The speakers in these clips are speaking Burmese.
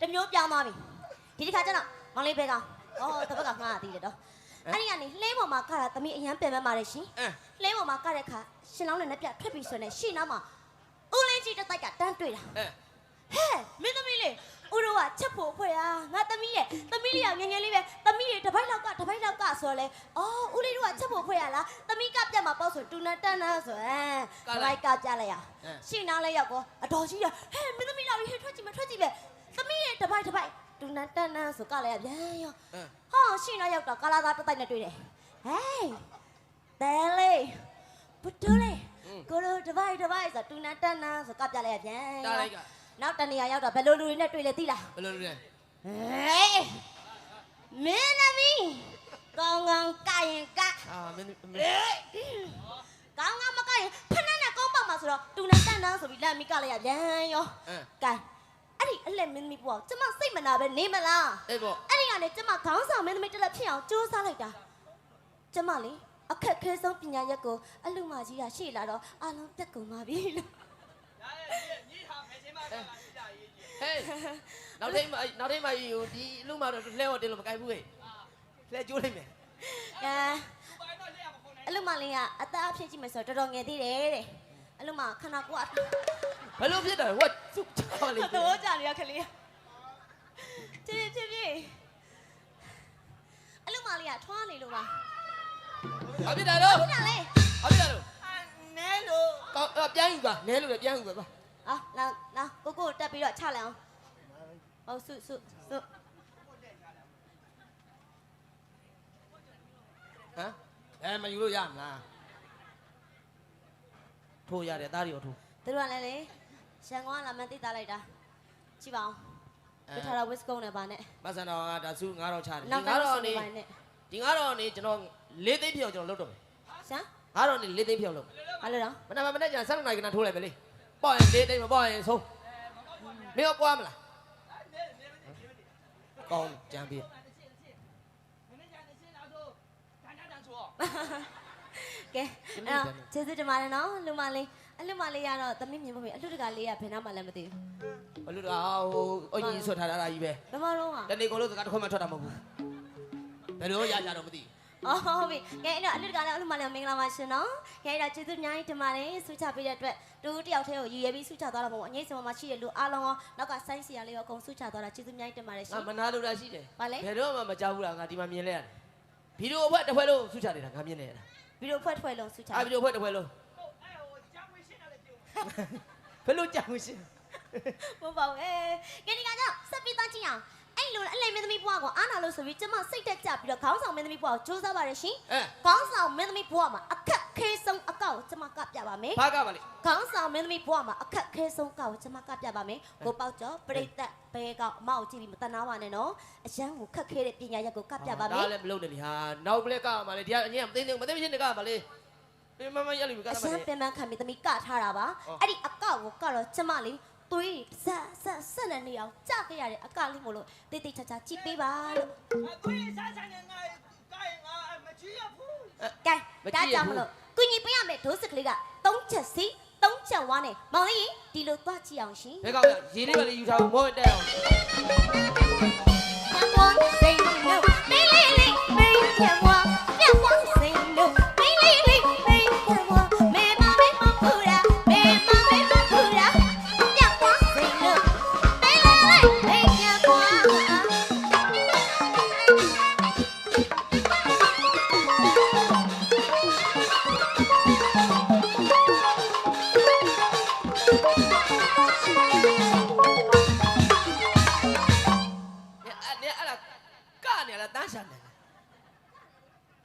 တစ်မျိုးပြောင်းသွားပြီဒီတစ်ခါကျတော့မောင်လေးဘဲကောင်အော်တပတ်ကငှားရသေးတယ်တော့အဲ့ဒီကနေလှဲပေါ်မှာကတာသမီးအရန်ပင်မဲ့ပါတယ်ရှင်အင်းလှဲပေါ်မှာကတဲ့ခါရှင်လောင်းနဲ့နှက်ပြထွက်ပြီးဆိုနေရှေ့နားမှာဦးလင်းကြီးတစ်တိုက်ကတန်းတွေ့တာအင်းဟဲ့မင်းသမီးလေးဦးတို့ကချက်ဖို့ဖွဲ့อ่ะငါသမီးရဲ့သမီးလေးကငယ်ငယ်လေးပဲသမီးတွေတစ်ပိုက်လောက်ကတစ်ပိုက်လောက်ကဆိုတော့လေအော်ဦးလေးတို့ကချက်ဖို့ဖွဲ့ရလားသမီးကပြတ်မှာပေါ့ဆိုတူနန်တန်းတန်းဆိုအဲတစ်ပိုက်ကပြလိုက်ရရှင်းနားလဲရောက်ကောအတော်ကြီးရဟဲ့မင်းသမီးလာပြီဟဲ့ထွက်ကြည့်မထွက်ကြည့်ပဲသမီးရဲ့ တစ်ပိုက်တစ်ပိုက်တူနန်တန်းတန်းဆိုကလည်းပြန်ရောအင်းဟောရှင်းနားရောက်တော့ကာလာသားတစ်တိုက်နဲ့တွေ့တယ်ဟေးတဲလေးဘတူလေးကိုလိုတစ်ပိုက်တစ်ပိုက်ဆိုတူနန်တန်းတန်းဆိုကပြလိုက်ရပြန်တားရောလိုက်ကနောက်တနေရာရောက်တော့ဘယ်လိုလူတွေနဲ့တွေ့လဲသိလားဘယ်လိုလဲဟေးမင်းသမီးကောင်းကောင်းကရင်ကအာမင်းမဟေးကောင်းကောင်းမကရင်ဖက်နဲ့နဲ့ကောင်းပါမှာဆိုတော့တူနဲ့တန်တန်းဆိုပြီးလက်မိကလည်းရပြန်ရောအင်းကဲ အဲ့ဒီအလက်မင်းသမီးပေါ့ကျမစိတ်မနာပဲနေမလားအေးပေါ့အဲ့ဒီကနေကျမခေါင်းဆောင်မင်းသမီးတစ်လက်ဖြစ်အောင်ကြိုးစားလိုက်တာကျမလေအခက်ခဲဆုံးပညာရက်ကိုအလူမကြီးကရှေ့လာတော့အလုံးတက်ကုန်ပါပြီလို့ဟေးနောက်ထိပ်မနောက်ထိပ်မကြီးကိုဒီလူမတော့လှဲတော့တင်လို့မကိုက်ဘူးဟဲ့လှဲကျိုးလိုက်မယ်ကဲအလူမလေးကအသားအဖြစ်ကြည့်မယ်ဆိုတော့တော်တော်ငယ်သေးတယ်တဲ့အလူမခန္ဓာကိုယ်က ဘယ်လိုဖြစ်တာလဲဟိုစုချပါလိမ့်တော့ကြနေရခလေးချစ်ချစ်ချစ်အလူမလေးကထွားနေလို့ပါဘာဖြစ်တာတော့ဟုတ်တာလေဘာဖြစ်တာတော့နဲလို့ကောင်းအဲ့ပြန်ယူပါနဲလို့လည်းပြန်ယူပါပါအာလာလာကိုကိုတက်ပြီးတော့ချလိုက်အောင်ဟုတ်ဆုဆုဆုဟမ်အဲမယူလို့ရမလားထိုးရတယ်သားရီရောထိုးသူတို့ကလည်းလေ ရှန်ကွာလာမန်တိတာလိုက်တာကြည့်ပါအောင်ပြထားတာဝစ်ကုန်းနဲ့ပါနဲ့မဆန်တော်ကဒါစု9000ချတယ်ဒီနောက်9000နေပါနဲ့ဒီ9000နေကျွန်တော်၄သိန်းပြောင်းကျွန်တော်လုပ်တော့မယ်ရှန်9000နေ၄သိန်းပြောင်းလုပ်ဘာလို့တော့မနက်မနက်ကျဆက်နိုင်ကနထိုးလိုက်ပဲလေပေါ့ရင်၄သိန်းမပေါ့ရင်ဆုံးမင်းရောပွားမလားကောင်းကြံပြီကဲအဲ့တော့ကျေးဇူးတင်ပါတယ်နော်လူမလေး အလူမလေးကတော့သမီးမြင်ဖို့အလူတကလေးကဘယ်နားမှလည်းမသိဘလို့တော့ဟိုအင်ကြီးဆွတ်ထားတာကြီးပဲဘူးဘယ်မှာတော့อ่ะတနေ့ကိုလို့စကားတစ်ခွက်မှထွက်တာမဟုတ်ဘူးဘယ်လိုရကြတော့မသိအော်ဟုတ်ပြီကဲအဲ့တော့အလူတကလည်းအလူမလေးမင်္ဂလာပါရှင်နော်ကဲအဲ့တော့ကျေးဇူးအများကြီးတင်ပါတယ်ဆုချပေးတဲ့အတွက်တူတယောက်တည်းကိုရည်ရည်ပြီးဆုချသွားတာမဟုတ်ဘူးအငိမ့်စမမှာရှိတဲ့လူအားလုံးရောနောက်ကဆိုင်းစီယာလေးရောအကုန်ဆုချသွားတာကျေးဇူးအများကြီးတင်ပါတယ်ရှင် ငါမနာလို့တာရှိတယ်ဘာလဲ ဘယ်တော့မှမကြောက်ဘူးလားငါဒီမှာမြင်လဲရတယ်ဗီဒီယိုအဖွဲတစ်ဖွဲလုံးဆုချနေတာငါမြင်နေရတာဗီဒီယိုဖွဲ့ထွက်လုံးဆုချ အာဗီဒီယိုအဖွဲတစ်ဖွဲလုံး ဘယ်လိုကြောက်ရှင်းမဟုတ်ပါဘူးအဲကဲဒီကကြောင့်ဆက်ပြီးသားကြည့်အောင်အဲ့လိုအလိမ်မင်းသမီးဘွားကိုအားနာလို့ဆိုပြီးကျမစိတ်တက်ကြပြီးတော့ခေါင်းဆောင်မင်းသမီးဘွားကိုစူးစမ်းပါရရှင်အဲခေါင်းဆောင်မင်းသမီးဘွားမှာအခက်ခဲဆုံးအကောက်ကိုကျမကပြပါမယ်ဘာကပါလေခေါင်းဆောင်မင်းသမီးဘွားမှာအခက်ခဲဆုံးကောက်ကိုကျမကပြပါမယ်ကိုပေါက်ကျော်ပရိသတ်ဘဲကောင်အမောက်ကြည့်ပြီးမတနာပါနဲ့နော်အရန်ကိုခက်ခဲတဲ့ပညာရက်ကိုကပြပါမယ်ဒါလည်းမလုပ်နဲ့လေဟာနောက်ပလက်ကမှလေဒီကအရင်မသိနေမသိမချင်းတကမှလေ ဒီမမရလိမ့်ကအတာရှမမ်းလေပင်ပန်းခံပြီးသမီးကထားတာပါအော် အဲ့ဒီအကောက်ကိုကတော့ကျမလေးသွေးဆက်ဆက်ဆက်နေနေအောင်ကြခဲ့ရတဲ့အကလေးမို့လို့တိတ်တိတ်ချာချာကြည့်ပေးပါလို့အသွေးစားစားနဲ့ငါကိုင်ငါမကြည့်ရဘူးကဲဒါကြောင့်မလို့ကုညီပေးရမယ်ဒိုးစကလေးက၃ချက်စီ၃ချက်ဝါနဲ့မောင်လေးဒီလိုသွားကြည့်အောင်ရှင်ဘယ်ကောင်ရေလေးပဲလေယူထားအောင်မောတက်အောင်ပြန် ကနေလာတန်းဆန်တယ်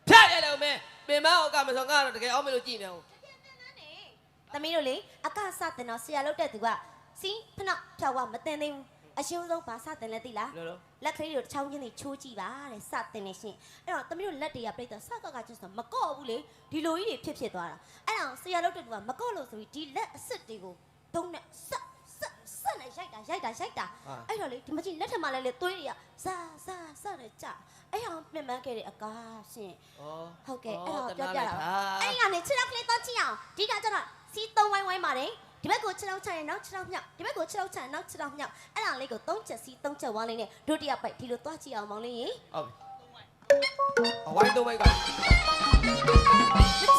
ဖြတ်ရလို့မဲပင်မအောင်ကမစောငါတော့တကယ်အောင်မလို့ကြည့်နေအောင်သမီးတို့လေအကစတင်တော့ဆရာလုပ်တဲ့သူကစီးဖနဖြောက်ဝမတင်သေးဘူးအရှုံးဆုံးပါစတင်လဲသိလားလို့လို့လက်ကလေးတို့တစ်ချောင်းချင်းတွေချိုးကြည့်ပါတဲ့စတင်နေရှင်အဲ့တော့သမီးတို့လက်တွေကပြိတ္တာစကကကျဆိုမကော့ဘူးလေဒီလိုကြီးတွေဖြစ်ဖြစ်သွားတာအဲ့တော့ဆရာလုပ်တဲ့သူကမကော့လို့ဆိုပြီးဒီလက်အစ်စ်တွေကိုတုံးနဲ့ဆက် ဆက်ဆက်နဲ့ရိုက်တာရိုက်တာရိုက်တာအဲ့တော့လေဒီမကြီးလက်ထက်မှာလဲလေသွေးတွေကဇာဇာဇာနဲ့ကြာအဲ့အောင်ပြင်ပန်းခဲ့တဲ့အကားရှင်ဩဟုတ်ကဲ့အဲ့တော့ပြောပြတာပါအဲ့အဲ့ဒီကနေခြေထောက်ကလေးတော့ကြည့်အောင်ဒီကကျတော့စီးသုံးဝိုင်းဝိုင်းပါတယ်ဒီဘက်ကို6လောက်ချရင်နောက်6လောက်မြောက်ဒီဘက်ကို6လောက်ချရင်နောက်6လောက်မြောက်အဲ့ဒါလေးကို3ချက်စီ3ချက်ဝါလေးနဲ့တို့တစ်ယောက်ပိုက်ဒီလိုသွားကြည့်အောင်မောင်လေးရေဟုတ်ပြီအဝိုင်းသုံးဘက်ကမ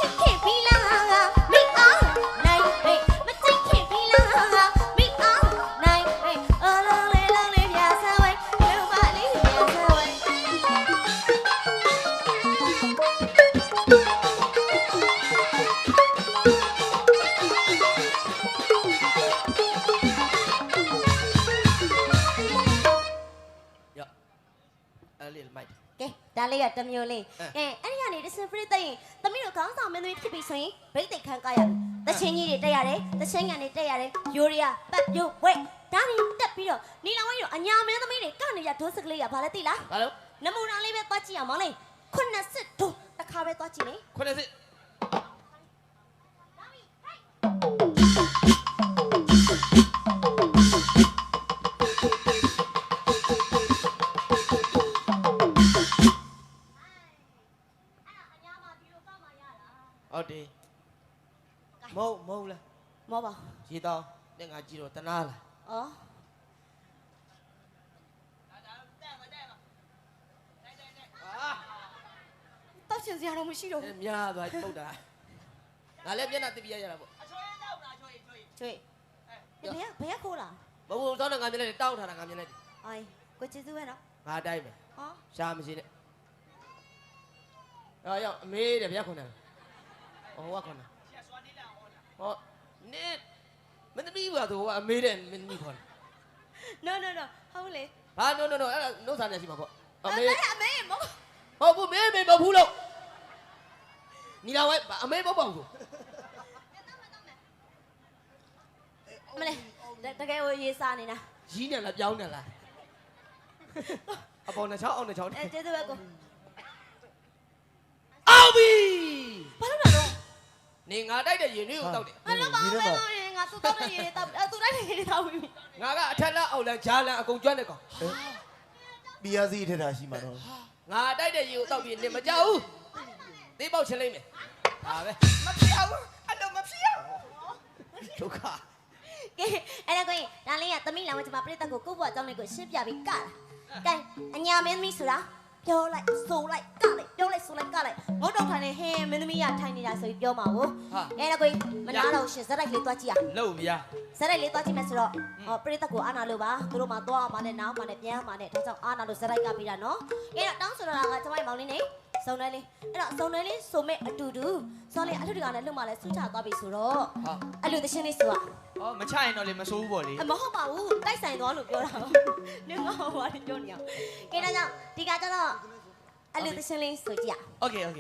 ချစ်ခင်ပြီလား ဒါလေးကတစ်မျိုးလေးအဲကဲအဲ့ဒီကနေဒီစင်ပရိသိရင်သမီးတို့ခေါင်းဆောင်မင်းသမီးဖြစ်ပြီဆိုရင်ဗိတ်သိက်ခန်းကားရတယ်တချင်းကြီးတွေတက်ရတယ်တချင်းငံတွေတက်ရတယ်ယိုရီယာပတ်ယိုဝဲဒါတွေတက်ပြီးတော့နီလောင်ဝင်းတို့အညာမင်းသမီးတွေကနေရဒိုးစကလေးရဘာလဲသိလားဘာလို့နမူနာလေးပဲသွားကြည့်အောင်မောင်လေးခုနှစ်စစ်ဒိုးတစ်ခါပဲသွားကြည့်လေခုနှစ်စစ် ဟုတ်တယ်မဟုတ်မဟုတ်လားမောပါရေတောင်းနဲ့ငါကြည့်တော့တနာလားဩအာတောက်ချင်စရာတော့မရှိတော့အဲဘူးများသွားပုတ်တာငါလည်းမျက်နှာတိပြရရတာပေါ့အချွေးတော့လားချွေးချွေးကျွေးဘယ်ကဘယ်ကခိုးလာဘဘသောင်းနဲ့ငါမျက်နှာတောင်းထားတာငါမျက်နှာအိုင်ကိုချစ်သူပဲနော်ငါတိုင်းပဲဟောရှားမရှိနဲ့အော်ရောက်အမေတဲ့ဗျာခွန်တယ် ဟောကခွန်တယ်ချစ်စွာနေလားဟောလားဟောနေမင်းသမီးကတော့အမေတဲ့မင်းသမီးခေါ်တယ် no no no ဟုတ်လေဘာ no no no အဲ့ဒါနှုတ်စားနေရှိမှာပေါ့အမေအမေမောဟုတ်ဘူးမေမေမဟုတ်ဘူးလို့ညီလာဝဲအမေပေါ့ပေါ့ဆိုမလေးတကယ်ကိုရေးစားနေတာရီးနေလားပြောင်းနေလားအပေါ်နှစ်ချောင်းအောင်နှစ်ချောင်းအဲကျေးဇူးပဲကို နေငါတိုက်တဲ့ရင်တွေကိုတောက်တယ်အဲ့တော့ဘာလဲလို့ရင်ငါသူ့တော့တဲ့ရေးတောက်အဲသူ့တိုင်းတဲ့ရေးတောက်ပြီငါကအထက်လက်အောက်လက်ဂျားလန်အကုန်ကျွမ်းတဲ့ကောင်ပီယာစီထက်တာရှိမှာတော့ငါတိုက်တဲ့ရေကိုတောက်ပြီးနေမကြောက်ဘူးသေးပေါက်ချင်းလိုက်မယ်ဒါပဲမဖြစ်ဘူးအဲ့လိုမဖြစ်ဘူးဒုက္ခကဲအဲ့ဒါကိုဒါလေးကသမီးလောင်ဝကျမပြိတ္တကိုကိုယ့်ဘွားအကြောင်းလေးကိုရှင်းပြပြီးကတာကဲအညာမင်းသမီးဆိုတာ ပြောလိုက်ဆိုလိုက်ကလိုက်ပြောလိုက်ဆိုလိုက်ကလိုက်ငုတ်တော့ထိုင်နေဟင်းမင်းသမီးကထိုင်နေတာဆိုပြီးပြောမှာကိုဟာအဲ့ဒါကိုမနာတော့ရှင်ဇက်လိုက်လေးတွားကြည့်ရလို့ဗျာဇက်လိုက်လေးတွားကြည့်မယ်ဆိုတော့ဟောပြိတ္တကိုအာနာလို့ပါသူတို့မှသွားမှနဲ့နားမှနဲ့ပြန်မှနဲ့ဒါကြောင့်အာနာလို့ဇက်လိုက်ကပြီးတာနော်အဲ့တော့တောင်းဆိုတော့ကကျမမောင်လေးနေ စုံတယ်လေးအဲ့တော့စုံတယ်လေးဆိုမဲ့အတူတူစောလေးအထုတကနဲ့လွတ်မှလဲဆူချသွားပြီဆိုတော့ ဟာ အဲ့လိုတခြင်းလေးဆိုอ่ะ ဟောမချရင်တော့လေမဆိုးဘူးပေါ့လေ အမဟုတ်ပါဘူးတိုက်ဆိုင်သွားလို့ပြောတာနင်ငါဟောပါပြောနေအောင်ကဲဒါကြောင့်ဒီကကျတော့အဲ့လိုတခြင်းလေးဆိုကြည့်ရ โอเคโอเค